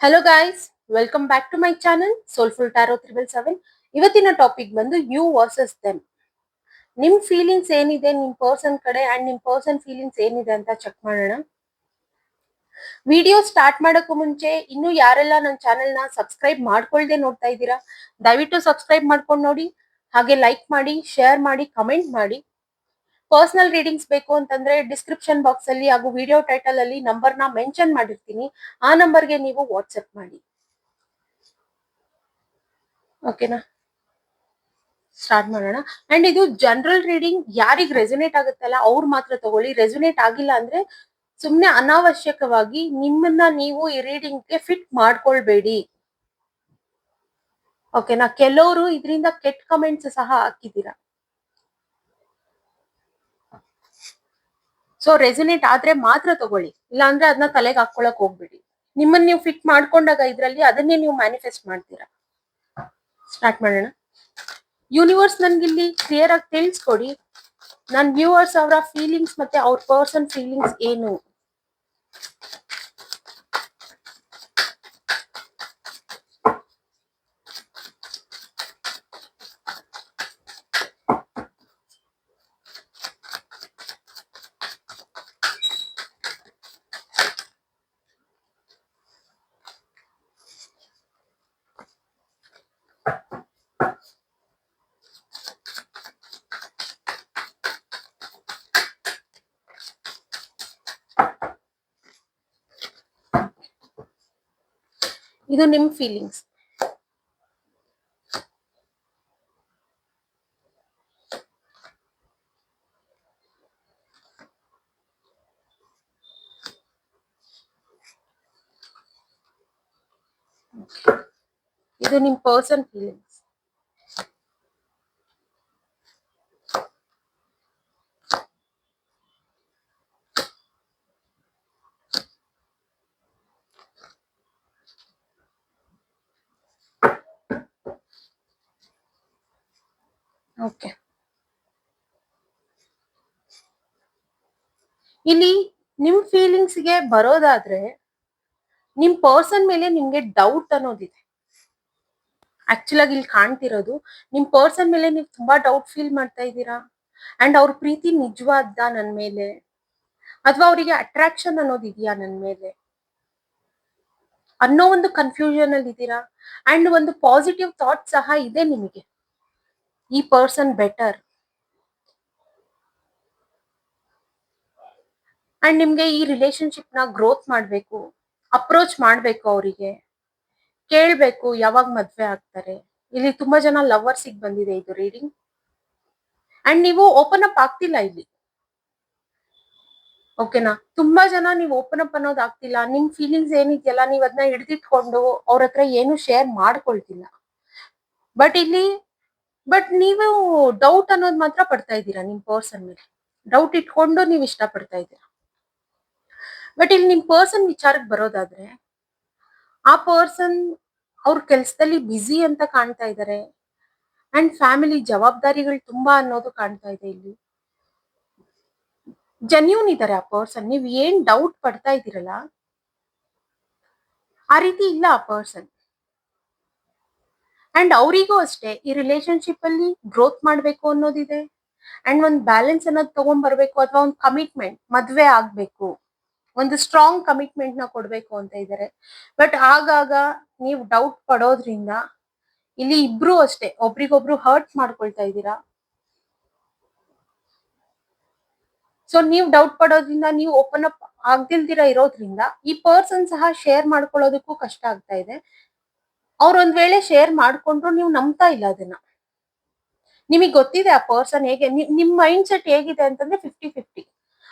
Hello guys welcome back to my channel soulful tarot triple seven ಇವತ್ತಿನ topic ಬಂದು you versus them ನಿಮ್ feelings ಏನಿದೆ, ನಿಮ್ person ಕಡೆ ಅಂಡ್ ನಿಮ್ ಪರ್ಸನ್ ಫೀಲಿಂಗ್ಸ್ ಏನಿದೆ ಅಂತ ಚೆಕ್ ಮಾಡೋಣ. ವಿಡಿಯೋ ಸ್ಟಾರ್ಟ್ ಮಾಡೋಕ್ಕೂ ಮುಂಚೆ, ಇನ್ನು ಯಾರೆಲ್ಲ ನನ್ನ ಚಾನೆಲ್ನ ಸಬ್ಸ್ಕ್ರೈಬ್ ಮಾಡ್ಕೊಳ್ದೆ ನೋಡ್ತಾ ಇದ್ದೀರಾ, ದಯವಿಟ್ಟು ಸಬ್ಸ್ಕ್ರೈಬ್ ಮಾಡ್ಕೊಂಡು ನೋಡಿ, ಹಾಗೆ ಲೈಕ್ ಮಾಡಿ ಶೇರ್ ಮಾಡಿ ಕಮೆಂಟ್ ಮಾಡಿ. ಪರ್ಸನಲ್ ರೀಡಿಂಗ್ಸ್ ಬೇಕು ಅಂತಂದ್ರೆ ಡಿಸ್ಕ್ರಿಪ್ಷನ್ ಬಾಕ್ಸ್ ಅಲ್ಲಿ ಹಾಗೂ ವಿಡಿಯೋ ಟೈಟಲ್ ಅಲ್ಲಿ ನಂಬರ್ನ ಮೆನ್ಷನ್ ಮಾಡಿರ್ತೀನಿ. ಆ ನಂಬರ್ಗೆ ನೀವು ವಾಟ್ಸ್ಆಪ್ ಮಾಡಿ. ಓಕೆನಾ ಸ್ಟಾರ್ಟ್ ಮಾಡೋಣ. ಅಂಡ್ ಇದು ಜನರಲ್ ರೀಡಿಂಗ್ ಯಾರಿಗ್ ರೆಸೊನೇಟ್ ಆಗುತ್ತಲ್ಲ ಅವ್ರು ಮಾತ್ರ ತಗೊಳ್ಳಿ. ರೆಸೊನೇಟ್ ಆಗಿಲ್ಲ ಅಂದ್ರೆ ಸುಮ್ನೆ ಅನಾವಶ್ಯಕವಾಗಿ ನಿಮ್ಮನ್ನ ನೀವು ಈ ರೀಡಿಂಗ್ಗೆ ಫಿಟ್ ಮಾಡ್ಕೊಳ್ಬೇಡಿ. ಓಕೆನಾ ಕೆಲವರು ಇದರಿಂದ ಕೆಟ್ಟ ಕಮೆಂಟ್ಸ್ ಸಹ ಹಾಕಿದ್ದೀರಾ? ಸೊ ರೆಸಿನೇಟ್ ಆದ್ರೆ ಮಾತ್ರ ತಗೊಳ್ಳಿ. ಇಲ್ಲಾಂದ್ರೆ ಅದನ್ನ ತಲೆಗೆ ಹಾಕೊಳಕ್ ಹೋಗ್ಬೇಡಿ. ನಿಮ್ಮನ್ನ ನೀವು ಫಿಟ್ ಮಾಡ್ಕೊಂಡಾಗ ಇದ್ರಲ್ಲಿ ಅದನ್ನೇ ನೀವು ಮ್ಯಾನಿಫೆಸ್ಟ್ ಮಾಡ್ತೀರಾ. ಸ್ಟಾರ್ಟ್ ಮಾಡೋಣ. ಯೂನಿವರ್ಸ್ ನನ್ಗಿಲ್ಲಿ ಕ್ಲಿಯರ್ ಆಗಿ ತಿಳಿಸ್ಕೊಡಿ. ನನ್ ವ್ಯೂವರ್ಸ್ ಅವರ ಫೀಲಿಂಗ್ಸ್ ಮತ್ತೆ ಅವ್ರ ಪರ್ಸನ್ ಫೀಲಿಂಗ್ಸ್ ಏನು? ಇದು ನಿಮ್ ಫೀಲಿಂಗ್ಸ್ ಇದು ನಿಮ್ ಪರ್ಸನ್ ಫೀಲಿಂಗ್ಸ್ ಓಕೆ ಇಲ್ಲಿ ನಿಮ್ ಫೀಲಿಂಗ್ಸ್ಗೆ ಬರೋದಾದ್ರೆ, ನಿಮ್ ಪರ್ಸನ್ ಮೇಲೆ ನಿಮ್ಗೆ ಡೌಟ್ ಅನ್ನೋದಿದೆ. ಆಕ್ಚುಲ್ ಆಗಿ ಇಲ್ಲಿ ಕಾಣ್ತಿರೋದು, ನಿಮ್ ಪರ್ಸನ್ ಮೇಲೆ ನೀವು ತುಂಬಾ ಡೌಟ್ ಫೀಲ್ ಮಾಡ್ತಾ ಇದ್ದೀರಾ? ಅಂಡ್ ಅವ್ರ ಪ್ರೀತಿ ನಿಜವಾದ ನನ್ ಮೇಲೆ? ಅಥವಾ ಅವರಿಗೆ ಅಟ್ರಾಕ್ಷನ್ ಅನ್ನೋದು ಇದೆಯಾ ನನ್ ಮೇಲೆ? ಅನ್ನೋ ಒಂದು ಕನ್ಫ್ಯೂಷನ್ ಅಲ್ಲಿ ಇದ್ದೀರಾ? ಅಂಡ್ ಒಂದು ಪಾಸಿಟಿವ್ ಥಾಟ್ ಸಹ ಇದೆ ನಿಮಗೆ. ಈ ಪರ್ಸನ್ ಬೆಟರ್ ಅಂಡ್ ನಿಮ್ಗೆ ಈ ರಿಲೇಶನ್ಶಿಪ್ನ ಗ್ರೋತ್ ಮಾಡ್ಬೇಕು ಅಪ್ರೋಚ್ ಮಾಡ್ಬೇಕು ಅವರಿಗೆ. ಕೇಳ್ಬೇಕು ಯಾವಾಗ ಮದ್ವೆ ಆಗ್ತಾರೆ. ಇಲ್ಲಿ ತುಂಬಾ ಜನ ಲವರ್ಸ್ ಬಂದಿದೆ ಇದು ರೀಡಿಂಗ್ ಅಂಡ್ ನೀವು ಓಪನ್ ಅಪ್ ಆಗ್ತಿಲ್ಲ ಇಲ್ಲಿ. ಓಕೆನಾ ತುಂಬಾ ಜನ ನೀವು ಓಪನ್ ಅಪ್ ಅನ್ನೋದು ಆಗ್ತಿಲ್ಲ. ನಿಮ್ ಫೀಲಿಂಗ್ಸ್ ಏನಿದೆಯಲ್ಲ, ನೀವ್ ಅದನ್ನ ಹಿಡಿದಿಟ್ಕೊಂಡು ಅವ್ರ ಹತ್ರ ಏನು ಶೇರ್ ಮಾಡ್ಕೊಳ್ತಿಲ್ಲ. ಬಟ್ ಇಲ್ಲಿ ಬಟ್ ನೀವು ಡೌಟ್ ಅನ್ನೋದು ಮಾತ್ರ ಪಡ್ತಾ ಇದ್ದೀರಾ ನಿಮ್ ಪರ್ಸನ್ ಮೇಲೆ? ಡೌಟ್ ಇಟ್ಕೊಂಡು ನೀವು ಇಷ್ಟ ಪಡ್ತಾ ಇದ್ದೀರಾ? ಬಟ್ ಇಲ್ಲಿ ನಿಮ್ ಪರ್ಸನ್ ವಿಚಾರಕ್ಕೆ ಬರೋದಾದ್ರೆ, ಆ ಪರ್ಸನ್ ಅವ್ರ ಕೆಲ್ಸದಲ್ಲಿ ಬ್ಯುಸಿ ಅಂತ ಕಾಣ್ತಾ ಇದ್ದಾರೆ ಅಂಡ್ ಫ್ಯಾಮಿಲಿ ಜವಾಬ್ದಾರಿಗಳು ತುಂಬಾ ಅನ್ನೋದು ಕಾಣ್ತಾ ಇದೆ ಇಲ್ಲಿ. ಜನ್ಯೂನ್ ಇದ್ದಾರೆ ಆ ಪರ್ಸನ್ ನೀವ್ ಏನ್ ಡೌಟ್ ಪಡ್ತಾ ಇದ್ದೀರಲ್ಲ, ಆ ರೀತಿ ಇಲ್ಲ ಆ ಪರ್ಸನ್ ಅಂಡ್ ಅವರಿಗೂ ಅಷ್ಟೇ, ಈ ರಿಲೇಶನ್ಶಿಪ್ ಅಲ್ಲಿ ಗ್ರೋತ್ ಮಾಡ್ಬೇಕು ಅನ್ನೋದಿದೆ ಅಂಡ್ ಒಂದ್ ಬ್ಯಾಲೆನ್ಸ್ ಅನ್ನೋದು ತಗೊಂಡ್ ಬರ್ಬೇಕು, ಅಥವಾ ಒಂದು ಕಮಿಟ್ಮೆಂಟ್ ಮದ್ವೆ ಆಗ್ಬೇಕು. ಒಂದು ಸ್ಟ್ರಾಂಗ್ ಕಮಿಟ್ಮೆಂಟ್ನ ಕೊಡ್ಬೇಕು ಅಂತ ಇದ್ದಾರೆ ಬಟ್ ಆಗಾಗ ನೀವು ಡೌಟ್ ಪಡೋದ್ರಿಂದ ಇಲ್ಲಿ ಇಬ್ರು ಅಷ್ಟೇ, ಒಬ್ರಿಗೊಬ್ರು ಹರ್ಟ್ ಮಾಡ್ಕೊಳ್ತಾ ಇದ್ದೀರಾ? ಸೊ ನೀವು ಡೌಟ್ ಪಡೋದ್ರಿಂದ, ನೀವು ಓಪನ್ ಅಪ್ ಆಗ್ದಿಲ್ದಿರ ಇರೋದ್ರಿಂದ ಈ ಪರ್ಸನ್ ಸಹ ಶೇರ್ ಮಾಡ್ಕೊಳ್ಳೋದಕ್ಕೂ ಕಷ್ಟ ಆಗ್ತಾ ಇದೆ. ಅವ್ರ ಒಂದ್ ವೇಳೆ ಶೇರ್ ಮಾಡ್ಕೊಂಡ್ರು ನೀವು ನಂಬ್ತಾ ಇಲ್ಲ ಅದನ್ನ. ನಿಮಗೆ ಗೊತ್ತಿದೆ ಆ ಪರ್ಸನ್ ಹೇಗೆ ನಿಮ್ ಮೈಂಡ್ ಸೆಟ್ ಹೇಗಿದೆ ಅಂತಂದ್ರೆ ಫಿಫ್ಟಿ ಫಿಫ್ಟಿ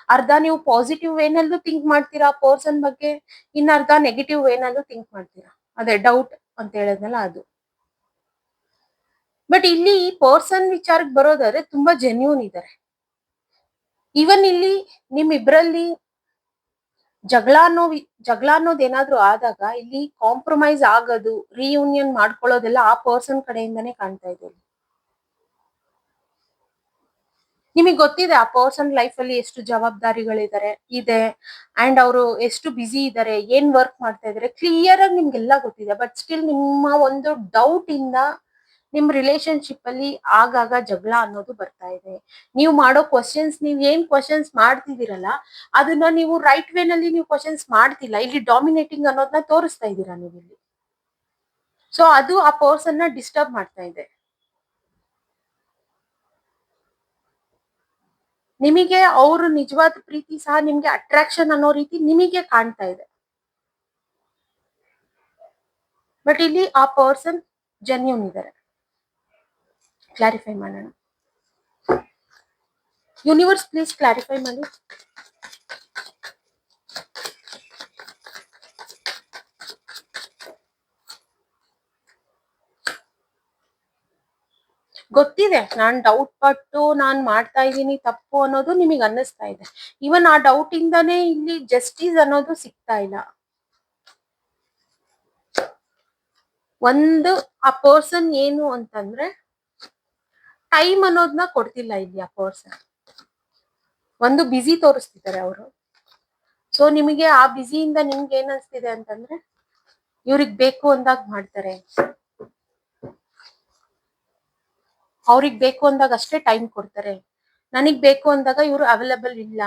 ಅರ್ಧ ನೀವು ಪಾಸಿಟಿವ್ ಏನಲ್ಲೂ ಥಿಂಕ್ ಮಾಡ್ತೀರಾ ಪರ್ಸನ್ ಬಗ್ಗೆ ಇನ್ನ ಅರ್ಧ ನೆಗೆಟಿವ್ ಏನಲ್ಲೂ ಥಿಂಕ್ ಮಾಡ್ತೀರಾ? ಅದೇ ಡೌಟ್ ಅಂತ ಹೇಳಿದ್ನಲ್ಲ ಅದು. ಬಟ್ ಇಲ್ಲಿ ಪರ್ಸನ್ ವಿಚಾರಕ್ಕೆ ಬರೋದಾದ್ರೆ ತುಂಬಾ ಜೆನ್ಯೂನ್ ಇದ್ದಾರೆ ಈವನ್ ಇಲ್ಲಿ ನಿಮ್ ಇಬ್ರಲ್ಲಿ ಜಗಳ ಅನ್ನೋ ಜಗಳ ಅನ್ನೋದು ಏನಾದ್ರೂ ಆದಾಗ ಇಲ್ಲಿ ಕಾಂಪ್ರಮೈಸ್ ಆಗೋದು ರೀಯೂನಿಯನ್ ಮಾಡ್ಕೊಳ್ಳೋದೆಲ್ಲ ಆ ಪರ್ಸನ್ ಕಡೆಯಿಂದಾನೇ ಕಾಣ್ತಾ ಇದೆ ಇಲ್ಲಿ. ನಿಮಗೆ ಗೊತ್ತಿದೆ, ಆ ಪರ್ಸನ್ ಲೈಫ್ ಅಲ್ಲಿ ಎಷ್ಟು ಜವಾಬ್ದಾರಿಗಳಿದ್ದಾರೆ ಇದೆ ಅಂಡ್ ಅವರು ಎಷ್ಟು ಬಿಸಿ ಇದ್ದಾರೆ ಏನ್ ವರ್ಕ್ ಮಾಡ್ತಾ ಇದಾರೆ ಕ್ಲಿಯರ್ ಆಗಿ ನಿಮ್ಗೆಲ್ಲ ಗೊತ್ತಿದೆ ಬಟ್ ಸ್ಟಿಲ್ ನಿಮ್ಮ ಒಂದು ಡೌಟ್ ಇಂದ ನಿಮ್ ರಿಲೇಶನ್ಶಿಪ್ ಅಲ್ಲಿ ಆಗಾಗ ಜಗಳ ಅನ್ನೋದು ಬರ್ತಾ ಇದೆ. ನೀವು ಮಾಡೋ ಕ್ವಶನ್ಸ್ ನೀವು ಏನ್ ಕ್ವಶನ್ಸ್ ಮಾಡ್ತಿದ್ದೀರಲ್ಲ, ಅದನ್ನ ನೀವು ರೈಟ್ ವೇ ನಲ್ಲಿ ನೀವು ಕ್ವಶನ್ಸ್ ಮಾಡ್ತಿಲ್ಲ, ಇಲ್ಲಿ ಡಾಮಿನೇಟಿಂಗ್ ಅನ್ನೋದನ್ನ ತೋರಿಸ್ತಾ ಇದ್ದೀರಾ ನೀವು ಇಲ್ಲಿ ಸೊ ಅದು ಆ ಪರ್ಸನ್ನ ಡಿಸ್ಟರ್ಬ್ ಮಾಡ್ತಾ ಇದೆ. ನಿಮಗೆ ಅವರು ನಿಜವಾದ ಪ್ರೀತಿ ಸಹ ನಿಮ್ಗೆ ಅಟ್ರಾಕ್ಷನ್ ಅನ್ನೋ ರೀತಿ ನಿಮಗೆ ಕಾಣ್ತಾ ಇದೆ. ಬಟ್ ಇಲ್ಲಿ ಆ ಪರ್ಸನ್ ಜೆನ್ಯೂನ್ ಇದ್ದಾರೆ ಕ್ಲಾರಿಫೈ ಮಾಡೋಣ. ಯೂನಿವರ್ಸ್ ಪ್ಲೀಸ್ ಕ್ಲಾರಿಫೈ ಮಾಡಿ. ಗೊತ್ತಿದೆ. ನಾನ್ ಡೌಟ್ ಪಟ್ಟು ನಾನು ಮಾಡ್ತಾ ಇದ್ದೀನಿ, ತಪ್ಪು ಅನ್ನೋದು ನಿಮಗೆ ಅನ್ನಿಸ್ತಾ ಇದೆ. ಇವನ್ ಆ ಡೌಟ್ ಇಂದಾನೇ ಇಲ್ಲಿ ಜಸ್ಟಿಸ್ ಅನ್ನೋದು ಸಿಗ್ತಾ ಇಲ್ಲ. ಒಂದು, ಆ ಪರ್ಸನ್ ಏನು ಅಂತಂದ್ರೆ ಟೈಮ್ ಅನ್ನೋದನ್ನ ಕೊಡ್ತಿಲ್ಲ ಇಲ್ಲಿ ಆ ಪರ್ಸನ್ ಒಂದು ಬಿಸಿ ತೋರಿಸ್ತಿದ್ದಾರೆ ಅವರು. ಸೊ ನಿಮಗೆ ಆ ಬಿಸಿಯಿಂದ ನಿಮ್ಗೆ ಏನ್ ಅಂತಂದ್ರೆ, ಇವ್ರಿಗೆ ಬೇಕು ಅಂದಾಗ ಮಾಡ್ತಾರೆ. ಅವ್ರಿಗೆ ಬೇಕು ಅಂದಾಗ ಅಷ್ಟೇ ಟೈಮ್ ಕೊಡ್ತಾರೆ. ನನಗ್ ಬೇಕು ಅಂದಾಗ ಇವ್ರು ಅವೈಲಬಲ್ ಇಲ್ಲ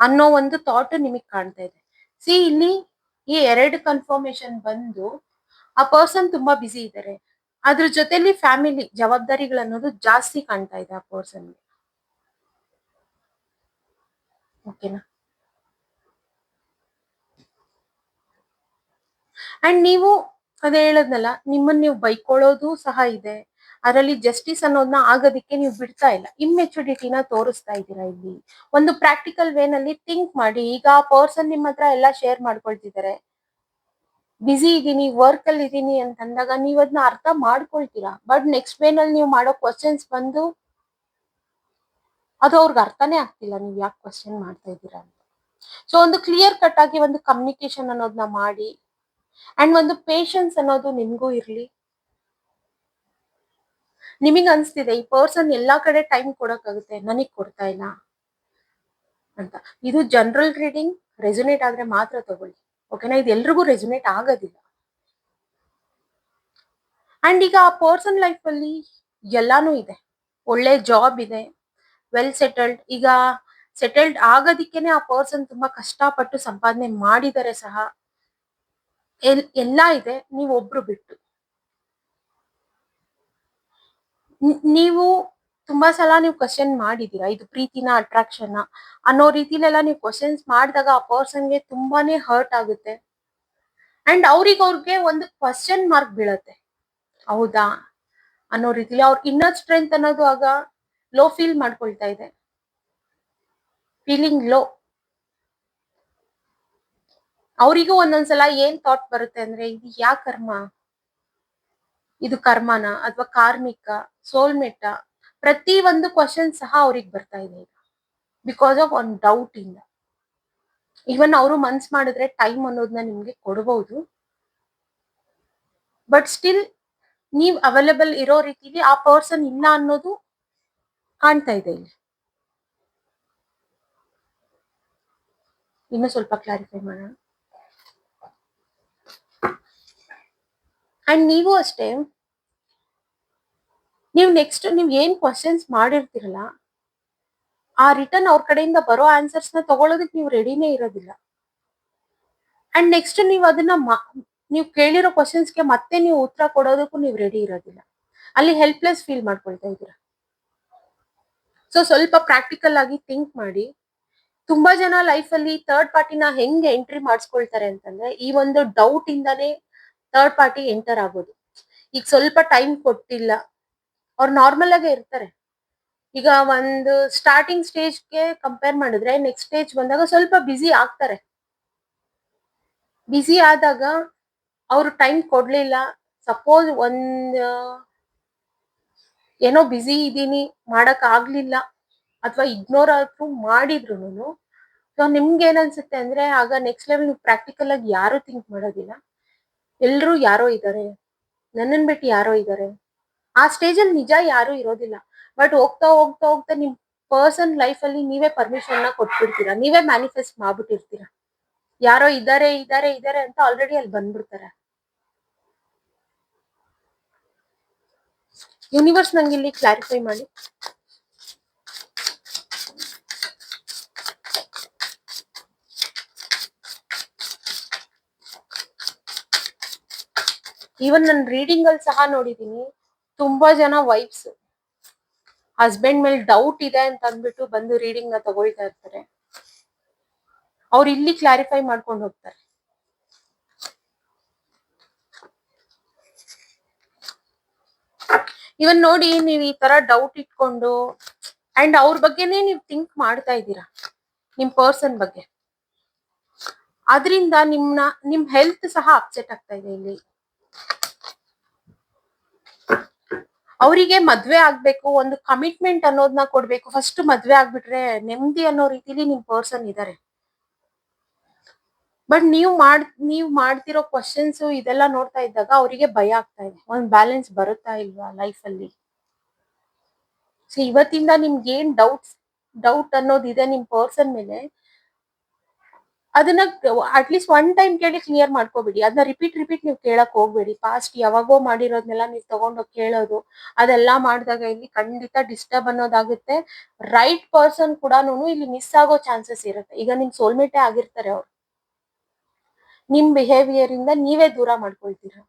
ಅನ್ನೋ ಒಂದು ಥಾಟ್ ನಿಮಗೆ ಕಾಣ್ತಾ ಇದೆ. ಸಿ ಇಲ್ಲಿ ಈ ಎರಡು ಕನ್ಫರ್ಮೇಶನ್ ಬಂದು ಆ ಪರ್ಸನ್ ತುಂಬಾ ಬಿಸಿ ಇದ್ದಾರೆ ಅದ್ರ ಜೊತೆಲಿ ಫ್ಯಾಮಿಲಿ ಜವಾಬ್ದಾರಿಗಳನ್ನೋದು ಜಾಸ್ತಿ ಕಾಣ್ತಾ ಇದೆ ಆ ಪರ್ಸನ್ಗೆ ಓಕೆನಾ ಅಂಡ್ ನೀವು ಅದೇ ಹೇಳದ್ನಲ್ಲ ನಿಮ್ಮನ್ನ ನೀವು ಬೈಕೊಳ್ಳೋದು ಸಹ ಇದೆ. ಅದರಲ್ಲಿ ಜಸ್ಟಿಸ್ ಅನ್ನೋದನ್ನ ಆಗೋದಿಕ್ಕೆ ನೀವು ಬಿಡ್ತಾ ಇಲ್ಲ. ಇಮ್ಮೆಚುರಿಟಿನ ತೋರಿಸ್ತಾ ಇದ್ದೀರಾ ಇಲ್ಲಿ? ಒಂದು ಪ್ರಾಕ್ಟಿಕಲ್ ವೇನಲ್ಲಿ ಥಿಂಕ್ ಮಾಡಿ, ಈಗ ಆ ಪರ್ಸನ್ ನಿಮ್ಮ ಹತ್ರ ಎಲ್ಲ ಶೇರ್ ಮಾಡ್ಕೊಳ್ತಿದ್ದಾರೆ. ಬಿಸಿ ಇದೀನಿ ವರ್ಕ್ ಅಲ್ಲಿ ಇದೀನಿ ಅಂತ ಅಂದಾಗ ನೀವ್ ಅದನ್ನ ಅರ್ಥ ಮಾಡ್ಕೊಳ್ತೀರಾ? ಬಟ್ ನೆಕ್ಸ್ಟ್ ವೇನಲ್ಲಿ ನೀವು ಮಾಡೋ ಕ್ವಶನ್ಸ್ ಬಂದು ಅದು ಅವ್ರಿಗೆ ಅರ್ಥನೇ ಆಗ್ತಿಲ್ಲ ನೀವು ಯಾಕೆ ಕ್ವಶನ್ ಮಾಡ್ತಾ ಇದ್ದೀರಾ ಅಂತ. ಸೊ ಒಂದು ಕ್ಲಿಯರ್ ಕಟ್ ಆಗಿ ಒಂದು ಕಮ್ಯುನಿಕೇಶನ್ ಅನ್ನೋದನ್ನ ಮಾಡಿ ಅಂಡ್ ಒಂದು ಪೇಶನ್ಸ್ ಅನ್ನೋದು ನಿಮ್ಗೂ ಇರ್ಲಿ. ನಿಮಗೆ ಅನ್ಸ್ತಿದೆ, ಈ ಪರ್ಸನ್ ಎಲ್ಲಾ ಕಡೆ ಟೈಮ್ ಕೊಡಕ್ಕಾಗುತ್ತೆ, ನನಗ್ ಕೊಡ್ತಾ ಇಲ್ಲ ಅಂತ. ಇದು ಜನರಲ್ ರೀಡಿಂಗ್ ರೆಸುನೇಟ್ ಆದ್ರೆ ಮಾತ್ರ ತಗೊಳ್ಳಿ ಓಕೆನಾ ಇದು ಎಲ್ರಿಗೂ ರೆಸುನೇಟ್ ಆಗೋದಿಲ್ಲ. ಅಂಡ್ ಈಗ ಆ ಪರ್ಸನ್ ಲೈಫ್ ಅಲ್ಲಿ ಎಲ್ಲಾನು ಇದೆ, ಒಳ್ಳೆ ಜಾಬ್ ಇದೆ ವೆಲ್ ಸೆಟಲ್ಡ್ ಈಗ ಸೆಟಲ್ಡ್ ಆಗೋದಿಕ್ಕೇನೆ ಆ ಪರ್ಸನ್ ತುಂಬಾ ಕಷ್ಟಪಟ್ಟು ಸಂಪಾದನೆ ಮಾಡಿದರೆ ಸಹ, ಎಲ್, ಎಲ್ಲಾ ಇದೆ ನೀವು ಒಬ್ರು ಬಿಟ್ಟು ನಿ- ನೀವು ತುಂಬಾ ಸಲ ನೀವು ಕ್ವಶನ್ ಮಾಡಿದೀರಾ ಇದು ಪ್ರೀತಿನ ಅಟ್ರಾಕ್ಷನ್ ಅನ್ನೋ ರೀತಿಲೆಲ್ಲ ನೀವು ಕ್ವಶನ್ಸ್ ಮಾಡಿದಾಗ ಆ ಪರ್ಸನ್ಗೆ ತುಂಬಾನೇ ಹರ್ಟ್ ಆಗುತ್ತೆ. ಅಂಡ್ ಅವ್ರಿಗೆ ಅವ್ರಿಗೆ ಒಂದು ಕ್ವಶನ್ ಮಾರ್ಕ್ ಬೀಳತ್ತೆ. ಹೌದಾ? ಅನ್ನೋ ರೀತಿಲಿ ಅವ್ರ ಇನ್ನರ್ ಸ್ಟ್ರೆಂತ್ ಅನ್ನೋದು ಆಗ ಲೋ ಫೀಲ್ ಮಾಡ್ಕೊಳ್ತಾ ಇದೆ. ಫೀಲಿಂಗ್ ಲೋ ಅವರಿಗೂ ಒಂದೊಂದ್ಸಲ ಏನ್ ಥಾಟ್ ಬರುತ್ತೆ ಅಂದ್ರೆ, ಇದು ಯಾ ಕರ್ಮ ಇದು ಕರ್ಮನ ಅಥವಾ ಕಾರ್ಮಿಕ ಸೋಲ್ಮೆಟ್ಟ ಪ್ರತಿ ಒಂದು ಕ್ವಶನ್ ಸಹ ಅವ್ರಿಗೆ ಬರ್ತಾ ಇದೆ ಈಗ. ಬಿಕಾಸ್ ಆಫ್ ಒನ್ ಡೌಟ್ ಇಂದ. ಈವನ್ ಅವರು ಮನ್ಸ್ ಮಾಡಿದ್ರೆ ಟೈಮ್ ಅನ್ನೋದನ್ನ ನಿಮ್ಗೆ ಕೊಡಬಹುದು ಬಟ್ ಸ್ಟಿಲ್ ನೀವ್ ಅವೈಲೇಬಲ್ ಇರೋ ರೀತಿಲಿ ಆ ಪರ್ಸನ್ ಇಲ್ಲ ಅನ್ನೋದು ಕಾಣ್ತಾ ಇದೆ ಇಲ್ಲಿ. ಇನ್ನು ಸ್ವಲ್ಪ ಕ್ಲಾರಿಫೈ ಮಾಡೋಣ. ಅಂಡ್ ನೀವು ಅಷ್ಟೇ ನೀವು ನೆಕ್ಸ್ಟ್ ನೀವು ಏನ್ ಕ್ವಶನ್ಸ್ ಮಾಡಿರ್ತೀರಲ್ಲ, ಆ ರಿಟರ್ನ್ ಅವ್ರ ಕಡೆಯಿಂದ ಬರೋ ಆನ್ಸರ್ಸ್ನ ತಗೊಳ್ಳೋದಕ್ಕೆ ನೀವು ರೆಡಿನೇ ಇರೋದಿಲ್ಲ. ಅಂಡ್ ನೆಕ್ಸ್ಟ್ ನೀವು ಅದನ್ನ ನೀವು ಕೇಳಿರೋ ಕ್ವಶನ್ಸ್ಗೆ ಮತ್ತೆ ನೀವು ಉತ್ತರ ಕೊಡೋದಕ್ಕೂ ನೀವು ರೆಡಿ ಇರೋದಿಲ್ಲ. ಅಲ್ಲಿ ಹೆಲ್ಪ್ಲೆಸ್ ಫೀಲ್ ಮಾಡ್ಕೊಳ್ತಾ ಇದ್ದೀರಾ. ಸೊ ಸ್ವಲ್ಪ ಪ್ರಾಕ್ಟಿಕಲ್ ಆಗಿ ಥಿಂಕ್ ಮಾಡಿ. ತುಂಬಾ ಜನ ಲೈಫ್ ಅಲ್ಲಿ ಥರ್ಡ್ ಪಾರ್ಟಿನ ಹೆಂಗೆ ಎಂಟ್ರಿ ಮಾಡಿಸ್ಕೊಳ್ತಾರೆ ಅಂತಂದ್ರೆ, ಈ ಒಂದು ಡೌಟ್ ಇಂದಾನೇ ಥರ್ಡ್ ಪಾರ್ಟಿ ಎಂಟರ್ ಆಗೋದು. ಈಗ ಸ್ವಲ್ಪ ಟೈಮ್ ಕೊಟ್ಟಿಲ್ಲ. ಅವ್ರು ನಾರ್ಮಲ್ ಆಗೇ ಇರ್ತಾರೆ. ಈಗ ಒಂದು ಸ್ಟಾರ್ಟಿಂಗ್ ಸ್ಟೇಜ್ಗೆ ಕಂಪೇರ್ ಮಾಡಿದ್ರೆ ನೆಕ್ಸ್ಟ್ ಸ್ಟೇಜ್ ಬಂದಾಗ ಸ್ವಲ್ಪ ಬಿಸಿ ಆಗ್ತಾರೆ. ಬಿಸಿ ಆದಾಗ ಅವರು ಟೈಮ್ ಕೊಡ್ಲಿಲ್ಲ. ಸಪೋಸ್ ಒಂದ್ ಏನೋ ಬಿಸಿ ಇದ್ದೀನಿ ಮಾಡಕ್ ಆಗ್ಲಿಲ್ಲ ಅಥವಾ ಇಗ್ನೋರ್ ಆದ್ರೂ ಮಾಡಿದ್ರು ಸೊ ನಿಮ್ಗೆ ಏನನ್ಸುತ್ತೆ ಅಂದ್ರೆ ಆಗ ನೆಕ್ಸ್ಟ್ ಲೆವೆಲ್ ಪ್ರಾಕ್ಟಿಕಲ್ ಆಗಿ ಯಾರು ಥಿಂಕ್ ಮಾಡೋದಿಲ್ಲ. ಎಲ್ರು ಯಾರೋ ಇದ್ದಾರೆ ನನ್ನನ್ ಬಿಟ್ಟು ಯಾರೋ ಇದ್ದಾರೆ ಆ ಸ್ಟೇಜ್ ಅಲ್ಲಿ ನಿಜ ಯಾರು ಇರೋದಿಲ್ಲ. ಬಟ್ ಹೋಗ್ತಾ ಹೋಗ್ತಾ ಹೋಗ್ತಾ ನಿಮ್ ಪರ್ಸನ್ ಲೈಫ್ ಅಲ್ಲಿ ನೀವೇ ಪರ್ಮಿಷನ್ನ ಕೊಟ್ಬಿಡ್ತೀರಾ? ನೀವೇ ಮ್ಯಾನಿಫೆಸ್ಟ್ ಮಾಡ್ಬಿಟ್ಟಿರ್ತೀರಾ? ಯಾರೋ ಇದಾರೆ ಇದಾರೆ ಇದಾರೆ ಅಂತ ಆಲ್ರೆಡಿ ಅಲ್ಲಿ ಬಂದ್ಬಿಡ್ತಾರೆ. ಯೂನಿವರ್ಸ್ ನಂಗೆ ಇಲ್ಲಿ ಕ್ಲಾರಿಫೈ ಮಾಡಿ. ಈವನ್ ನನ್ನ ರೀಡಿಂಗ್ ಅಲ್ಲಿ ಸಹ ನೋಡಿದೀನಿ. ತುಂಬಾ ಜನ ವೈಫ್ಸ್ ಹಸ್ಬೆಂಡ್ ಮೇಲೆ ಡೌಟ್ ಇದೆ ಅಂತ ಅಂದ್ಬಿಟ್ಟು ಬಂದು ರೀಡಿಂಗ್ನ ತಗೊಳ್ತಾ ಇರ್ತಾರೆ. ಅವ್ರು ಇಲ್ಲಿ ಕ್ಲಾರಿಫೈ ಮಾಡ್ಕೊಂಡು ಹೋಗ್ತಾರೆ. ಇವನ್ ನೋಡಿ ನೀವ್ ಈ ತರ ಡೌಟ್ ಇಟ್ಕೊಂಡು ಅಂಡ್ ಅವ್ರ ಬಗ್ಗೆನೇ ನೀವು ಥಿಂಕ್ ಮಾಡ್ತಾ ಇದ್ದೀರಾ? ನಿಮ್ ಪರ್ಸನ್ ಬಗ್ಗೆ. ಅದರಿಂದ ನಿಮ್ನ, ನಿಮ್ ಹೆಲ್ತ್ ಸಹ ಅಪ್ಸೆಟ್ ಆಗ್ತಾ ಇದೆ ಇಲ್ಲಿ. ಅವರಿಗೆ ಮದ್ವೆ ಆಗ್ಬೇಕು, ಒಂದು ಕಮಿಟ್ಮೆಂಟ್ ಅನ್ನೋದನ್ನ ಕೊಡ್ಬೇಕು. ಫಸ್ಟ್ ಮದ್ವೆ ಆಗ್ಬಿಟ್ರೆ ನೆಮ್ಮದಿ ಅನ್ನೋ ರೀತಿಲಿ ನಿಮ್ ಪರ್ಸನ್ ಇದಾರೆ. ಬಟ್ ನೀವು ಮಾಡ್, ನೀವು ಮಾಡ್ತಿರೋ ಕ್ವಶನ್ಸ್ ಇದೆಲ್ಲ ನೋಡ್ತಾ ಇದ್ದಾಗ ಅವರಿಗೆ ಭಯ ಆಗ್ತಾ ಇದೆ. ಒಂದ್ ಬ್ಯಾಲೆನ್ಸ್ ಬರುತ್ತಾ ಇಲ್ವಾ ಲೈಫ್ ಅಲ್ಲಿ? ಸೊ ಇವತ್ತಿಂದ ನಿಮ್ಗೆ ಏನ್ ಡೌಟ್ಸ್ ಡೌಟ್ ಅನ್ನೋದಿದೆ ನಿಮ್ ಪರ್ಸನ್ ಮೇಲೆ. ಅದನ್ನ ಅಟ್ಲೀಸ್ಟ್ ಒನ್ ಟೈಮ್ ಕೇಳಿ ಕ್ಲಿಯರ್ ಮಾಡ್ಕೋಬೇಡಿ. ಅದನ್ನ ರಿಪೀಟ್ ರಿಪೀಟ್ ನೀವು ಕೇಳಕ್ ಹೋಗ್ಬೇಡಿ. ಪಾಸ್ಟ್ ಯಾವಾಗೋ ಮಾಡಿರೋದ್ನೆಲ್ಲ ನೀವು ತಗೊಂಡೋಗಿ ಕೇಳೋದು. ಅದೆಲ್ಲ ಮಾಡಿದಾಗ ಇಲ್ಲಿ ಖಂಡಿತ ಡಿಸ್ಟರ್ಬ್ ಅನ್ನೋದಾಗುತ್ತೆ. ರೈಟ್ ಪರ್ಸನ್ ಕೂಡ ಇಲ್ಲಿ ಮಿಸ್ ಆಗೋ ಚಾನ್ಸಸ್ ಇರುತ್ತೆ. ಈಗ ನಿಮ್ ಸೋಲ್ಮೇಟೇ ಆಗಿರ್ತಾರೆ ಅವ್ರು. ನಿಮ್ ಬಿಹೇವಿಯರ್ ಇಂದ ನೀವೇ ದೂರ ಮಾಡ್ಕೊಳ್ತೀರಾ?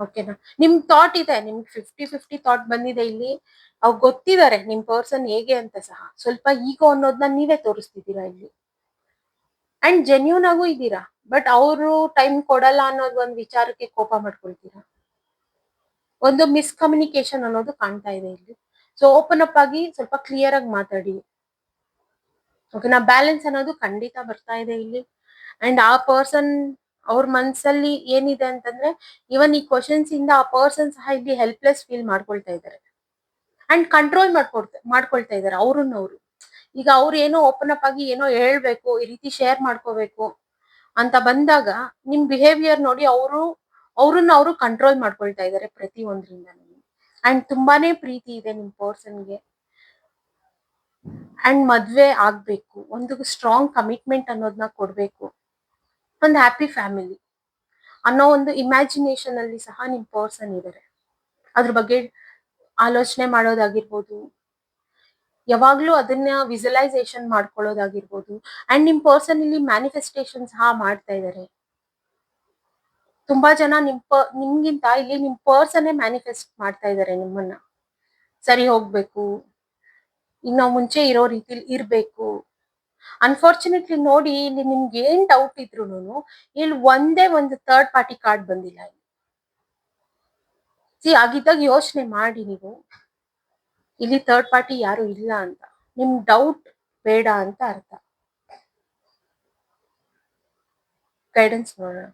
ಓಕೆನಾ ನಿಮ್ ಥಾಟ್ ಇದೆ ನಿಮ್ಗೆ ಫಿಫ್ಟಿ ಫಿಫ್ಟಿ ಥಾಟ್ ಬಂದಿದೆ ಇಲ್ಲಿ. ಅವ್ ಗೊತ್ತಿದ್ದಾರೆ ನಿಮ್ ಪರ್ಸನ್ ಹೇಗೆ ಅಂತ ಸಹ. ಸ್ವಲ್ಪ ಈಗೋ ಅನ್ನೋದನ್ನ ನೀವೇ ತೋರಿಸ್ತಿದ್ದೀರಾ ಇಲ್ಲಿ. ಅಂಡ್ ಜೆನ್ಯೂನ್ ಆಗೂ ಇದ್ದೀರಾ? ಬಟ್ ಅವರು ಟೈಮ್ ಕೊಡಲ್ಲ ಅನ್ನೋದು ಒಂದು ವಿಚಾರಕ್ಕೆ ಕೋಪ ಮಾಡ್ಕೊಳ್ತೀರಾ? ಒಂದು ಮಿಸ್ಕಮ್ಯುನಿಕೇಶನ್ ಅನ್ನೋದು ಕಾಣ್ತಾ ಇದೆ ಇಲ್ಲಿ. ಸೊ ಓಪನ್ ಅಪ್ ಆಗಿ ಸ್ವಲ್ಪ ಕ್ಲಿಯರ್ ಆಗಿ ಮಾತಾಡಿ. ಓಕೆನಾ ಬ್ಯಾಲೆನ್ಸ್ ಅನ್ನೋದು ಖಂಡಿತ ಬರ್ತಾ ಇದೆ ಇಲ್ಲಿ. ಅಂಡ್ ಆ ಪರ್ಸನ್ ಅವ್ರ ಮನ್ಸಲ್ಲಿ ಏನಿದೆ ಅಂತಂದ್ರೆ ಇವನ್ ಈ ಕ್ವಶನ್ಸ್ ಇಂದ ಆ ಪರ್ಸನ್ ಸಹ ಇಲ್ಲಿ ಹೆಲ್ಪ್ಲೆಸ್ ಫೀಲ್ ಮಾಡ್ಕೊಳ್ತಾ ಇದ್ದಾರೆ ಅಂಡ್ ಕಂಟ್ರೋಲ್ ಮಾಡ್ಕೊಡ್ತಾ, ಮಾಡ್ಕೊಳ್ತಾ ಇದ್ದಾರೆ ಅವ್ರನ್ನ ಅವರು. ಈಗ ಅವ್ರು ಏನೋ ಓಪನ್ ಅಪ್ ಆಗಿ ಏನೋ ಹೇಳ್ಬೇಕು, ಈ ರೀತಿ ಶೇರ್ ಮಾಡ್ಕೋಬೇಕು ಅಂತ ಬಂದಾಗ, ನಿಮ್ ಬಿಹೇವಿಯರ್ ನೋಡಿ ಅವರು ಅವ್ರನ್ನ ಅವರು ಕಂಟ್ರೋಲ್ ಮಾಡ್ಕೊಳ್ತಾ ಇದ್ದಾರೆ ಪ್ರತಿ ಒಂದ್ರಿಂದ ಅಂಡ್ ತುಂಬಾನೇ ಪ್ರೀತಿ ಇದೆ ನಿಮ್ ಪರ್ಸನ್ಗೆ ಅಂಡ್ ಮದ್ವೆ ಆಗ್ಬೇಕು, ಒಂದು ಸ್ಟ್ರಾಂಗ್ ಕಮಿಟ್ಮೆಂಟ್ ಅನ್ನೋದನ್ನ ಕೊಡ್ಬೇಕು. ಒಂದು ಹ್ಯಾಪಿ ಫ್ಯಾಮಿಲಿ ಅನ್ನೋ ಒಂದು ಇಮ್ಯಾಜಿನೇಷನ್ ಅಲ್ಲಿ ಸಹ ನಿಮ್ ಪರ್ಸನ್ ಇದಾರೆ. ಅದ್ರ ಬಗ್ಗೆ ಆಲೋಚನೆ ಮಾಡೋದಾಗಿರ್ಬೋದು, ಯಾವಾಗ್ಲೂ ಅದನ್ನ ವಿಜುವಲೈಸೇಷನ್ ಮಾಡ್ಕೊಳ್ಳೋದಾಗಿರ್ಬೋದು ಅಂಡ್ ನಿಮ್ ಪರ್ಸನ್ ಇಲ್ಲಿ ಮ್ಯಾನಿಫೆಸ್ಟೇಷನ್ ಸಹ ಮಾಡ್ತಾ ಇದಾರೆ. ತುಂಬಾ ಜನ ನಿಮ್ ಪ, ನಿಮ್ಗಿಂತ ಇಲ್ಲಿ ನಿಮ್ ಪರ್ಸನ್ನೇ ಮ್ಯಾನಿಫೆಸ್ಟ್ ಮಾಡ್ತಾ ಇದ್ದಾರೆ ನಿಮ್ಮನ್ನ. ಸರಿ ಹೋಗ್ಬೇಕು, ಇನ್ನು ಮುಂಚೆ ಇರೋ ರೀತಿಲಿ ಇರ್ಬೇಕು. ಅನ್ಫಾರ್ಚುನೇಟ್ಲಿ ನೋಡಿ ಇಲ್ಲಿ ನಿಮ್ಗೆ ಏನ್ ಡೌಟ್ ಇದ್ರು ಇಲ್ಲಿ ಒಂದೇ ಒಂದು ಥರ್ಡ್ ಪಾರ್ಟಿ ಕಾರ್ಡ್ ಬಂದಿಲ್ಲ ಸಿ ಆಗಿದ್ದಾಗ ಯೋಚನೆ ಮಾಡಿ ನೀವು. ಇಲ್ಲಿ ಥರ್ಡ್ ಪಾರ್ಟಿ ಯಾರು ಇಲ್ಲ ಅಂತ. ನಿಮ್ ಡೌಟ್ ಬೇಡ ಅಂತ ಅರ್ಥ. ಗೈಡೆನ್ಸ್ ನೋಡೋಣ.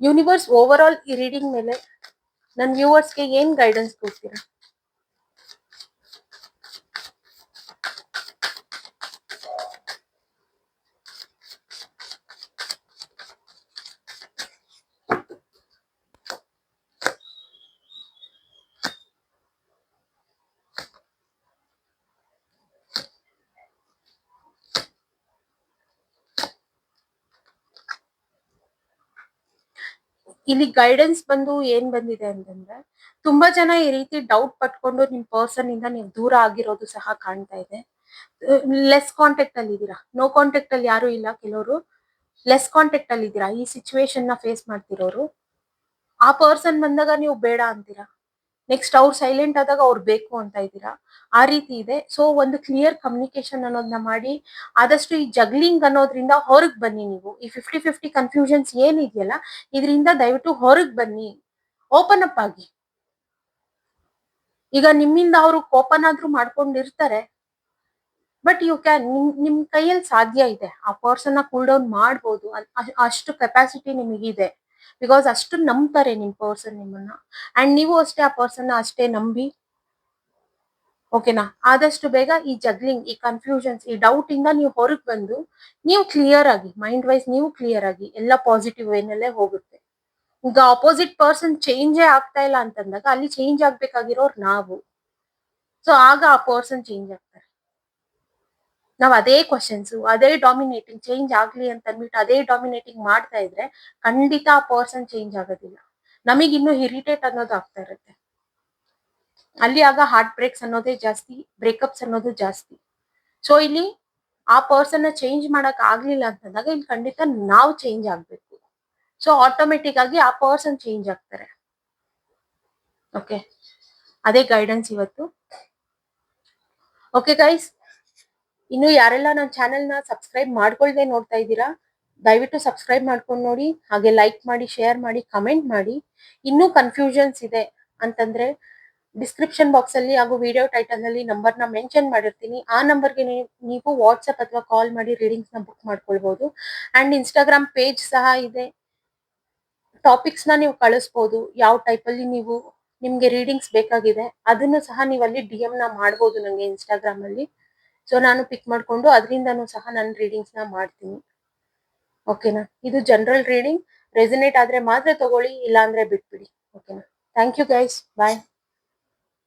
ಯೂನಿವರ್ಸ್ ಓವರ್ ಆಲ್ ಈ ರೀಡಿಂಗ್ ಮೇಲೆ ನನ್ನ ವ್ಯೂವರ್ಸ್ಗೆ ಏನ್ ಗೈಡೆನ್ಸ್ ಕೊಡ್ತೀರಾ? ಇಲ್ಲಿ ಗೈಡೆನ್ಸ್ ಬಂದು ಏನ್ ಬಂದಿದೆ ಅಂತಂದ್ರೆ, ತುಂಬಾ ಜನ ಈ ರೀತಿ ಡೌಟ್ ಪಟ್ಕೊಂಡು ನಿಮ್ ಪರ್ಸನ್ ಇಂದ ನೀವು ದೂರ ಆಗಿರೋದು ಸಹ ಕಾಣ್ತಾ ಇದೆ. ಲೆಸ್ ಕಾಂಟ್ಯಾಕ್ಟ್ ಅಲ್ಲಿ ಇದ್ದೀರಾ? ನೋ ಕಾಂಟ್ಯಾಕ್ಟ್ ಅಲ್ಲಿ ಯಾರು ಇಲ್ಲ ಕೆಲವರು. ಲೆಸ್ ಕಾಂಟ್ಯಾಕ್ಟ್ ಅಲ್ಲಿ ಇದ್ದೀರಾ? ಈ ಸಿಚುವೇಶನ್ನ ಫೇಸ್ ಮಾಡ್ತಿರೋರು. ಆ ಪರ್ಸನ್ ಬಂದಾಗ ನೀವು ಬೇಡ ಅಂತೀರಾ? ನೆಕ್ಸ್ಟ್ ಅವ್ರು ಸೈಲೆಂಟ್ ಆದಾಗ ಅವ್ರು ಬೇಕು ಅಂತ ಇದ್ದೀರಾ? ಆ ರೀತಿ ಇದೆ. ಸೊ ಒಂದು ಕ್ಲಿಯರ್ ಕಮ್ಯುನಿಕೇಶನ್ ಅನ್ನೋದನ್ನ ಮಾಡಿ, ಆದಷ್ಟು ಈ ಜಗ್ಲಿಂಗ್ ಅನ್ನೋದ್ರಿಂದ ಹೊರಗೆ ಬನ್ನಿ ನೀವು. ಈ ಫಿಫ್ಟಿ ಫಿಫ್ಟಿ ಕನ್ಫ್ಯೂಷನ್ಸ್ ಏನಿದೆಯಲ್ಲ ಇದರಿಂದ ದಯವಿಟ್ಟು ಹೊರಗೆ ಬನ್ನಿ. ಓಪನ್ ಅಪ್ ಆಗಿ. ಈಗ ನಿಮ್ಮಿಂದ ಅವರು ಆದ್ರೂ ಮಾಡ್ಕೊಂಡಿರ್ತಾರೆ. ಬಟ್ ಯು ಕ್ಯಾನ್ ನಿಮ್ ನಿಮ್ ಕೈಯಲ್ಲಿ ಸಾಧ್ಯ ಇದೆ. ಆ ಪರ್ಸನ್ ಕೂಲ್ ಡೌನ್ ಮಾಡ್ಬೋದು. ಅಷ್ಟು ಕೆಪಾಸಿಟಿ ನಿಮಗಿದೆ. ಬಿಕಾಸ್ ಅಷ್ಟು ನಂಬ್ತಾರೆ ನಿಮ್ ಪರ್ಸನ್ ನಿಮ್ಮನ್ನ. ಅಂಡ್ ನೀವು ಅಷ್ಟೇ ಆ ಪರ್ಸನ್ ಅಷ್ಟೇ ನಂಬಿ. ಓಕೆನಾ ಆದಷ್ಟು ಬೇಗ ಈ ಜಗ್ಲಿಂಗ್ ಈ ಕನ್ಫ್ಯೂಷನ್ಸ್ ಈ ಡೌಟ್ ಇಂದ ನೀವು ಹೊರಗ್ ಬಂದು ನೀವು ಕ್ಲಿಯರ್ ಆಗಿ ಮೈಂಡ್ ವೈಸ್ ನೀವು ಕ್ಲಿಯರ್ ಆಗಿ ಎಲ್ಲ ಪಾಸಿಟಿವ್ ವೇನಲ್ಲೇ ಹೋಗುತ್ತೆ. ಈಗ ಅಪೋಸಿಟ್ ಪರ್ಸನ್ ಚೇಂಜೇ ಆಗ್ತಾ ಇಲ್ಲ ಅಂತಂದಾಗ ಅಲ್ಲಿ ಚೇಂಜ್ ಆಗ್ಬೇಕಾಗಿರೋರು ನಾವು. ಸೊ ಆಗ ಆ ಪರ್ಸನ್ ಚೇಂಜ್ ಆಗ್ತಾರೆ. ನಾವ್ ಅದೇ ಕ್ವಶನ್ಸ್ ಅದೇ ಡಾಮಿನೇಟಿಂಗ್ ಚೇಂಜ್ ಆಗ್ಲಿ ಅಂತ ಅಂದ್ಬಿಟ್ಟು ಅದೇ ಡಾಮಿನೇಟಿಂಗ್ ಮಾಡ್ತಾ ಇದ್ರೆ ಖಂಡಿತ ಆ ಪರ್ಸನ್ ಚೇಂಜ್ ಆಗೋದಿಲ್ಲ. ನಮಗ್ ಇನ್ನು ಇರಿಟೇಟ್ ಅನ್ನೋದು ಆಗ್ತಾ ಇರುತ್ತೆ. ಅಲ್ಲಿ ಆಗ ಹಾರ್ಟ್ ಬ್ರೇಕ್ಸ್ ಅನ್ನೋದೇ ಜಾಸ್ತಿ ಬ್ರೇಕಪ್ಸ್ ಅನ್ನೋದು ಜಾಸ್ತಿ. ಸೊ ಇಲ್ಲಿ ಆ ಪರ್ಸನ್ ಚೇಂಜ್ ಮಾಡಕ್ ಆಗ್ಲಿಲ್ಲ ಅಂತಂದಾಗ ಇಲ್ಲಿ ಖಂಡಿತ ನಾವು ಚೇಂಜ್ ಆಗ್ಬೇಕು. ಸೊ ಆಟೋಮೆಟಿಕ್ ಆಗಿ ಆ ಪರ್ಸನ್ ಚೇಂಜ್ ಆಗ್ತಾರೆ. ಓಕೆ ಅದೇ ಗೈಡೆನ್ಸ್ ಇವತ್ತು. ಓಕೆ ಗೈಸ್ ಇನ್ನು ಯಾರೆಲ್ಲ ನನ್ನ ಚಾನೆಲ್ನ ಸಬ್ಸ್ಕ್ರೈಬ್ ಮಾಡ್ಕೊಳ್ದೆ ನೋಡ್ತಾ ಇದ್ದೀರಾ, ದಯವಿಟ್ಟು ಸಬ್ಸ್ಕ್ರೈಬ್ ಮಾಡ್ಕೊಂಡು ನೋಡಿ, ಹಾಗೆ ಲೈಕ್ ಮಾಡಿ ಶೇರ್ ಮಾಡಿ ಕಮೆಂಟ್ ಮಾಡಿ. ಇನ್ನೂ ಕನ್ಫ್ಯೂಷನ್ಸ್ ಇದೆ ಅಂತಂದ್ರೆ ಡಿಸ್ಕ್ರಿಪ್ಷನ್ ಬಾಕ್ಸ್ ಅಲ್ಲಿ ಹಾಗೂ ವಿಡಿಯೋ ಟೈಟಲ್ ಅಲ್ಲಿ ನಂಬರ್ನ ಮೆನ್ಷನ್ ಮಾಡಿರ್ತೀನಿ. ಆ ನಂಬರ್ಗೆ ನೀವು ವಾಟ್ಸಪ್ ಅಥವಾ ಕಾಲ್ ಮಾಡಿ ರೀಡಿಂಗ್ಸ್ನ ಬುಕ್ ಮಾಡ್ಕೊಳ್ಬಹುದು ಅಂಡ್ ಇನ್ಸ್ಟಾಗ್ರಾಮ್ ಪೇಜ್ ಸಹ ಇದೆ. ಟಾಪಿಕ್ಸ್ನ ನೀವು ಕಳಿಸ್ಬೋದು. ಯಾವ ಟೈಪ್ ಅಲ್ಲಿ ನೀವು ನಿಮ್ಗೆ ರೀಡಿಂಗ್ಸ್ ಬೇಕಾಗಿದೆ, ಅದನ್ನು ಸಹ ನೀವು ಅಲ್ಲಿ ಡಿ ಎಂ ನ ಮಾಡ್ಬೋದು ನಂಗೆ ಇನ್ಸ್ಟಾಗ್ರಾಮ್ ಅಲ್ಲಿ. ಸೊ ನಾನು ಪಿಕ್ ಮಾಡ್ಕೊಂಡು ಅದರಿಂದನೂ ಸಹ ನಾನು ರೀಡಿಂಗ್ಸ್ನ ಮಾಡ್ತೀನಿ. ಓಕೆನಾ ಇದು ಜನರಲ್ ರೀಡಿಂಗ್ ರೆಸಿನೇಟ್ ಆದ್ರೆ ಮಾತ್ರ ತಗೊಳ್ಳಿ, ಇಲ್ಲಾಂದರೆ ಬಿಟ್ಬಿಡಿ. ಓಕೆನಾ ಥ್ಯಾಂಕ್ ಯು ಗೈಸ್ ಬಾಯ್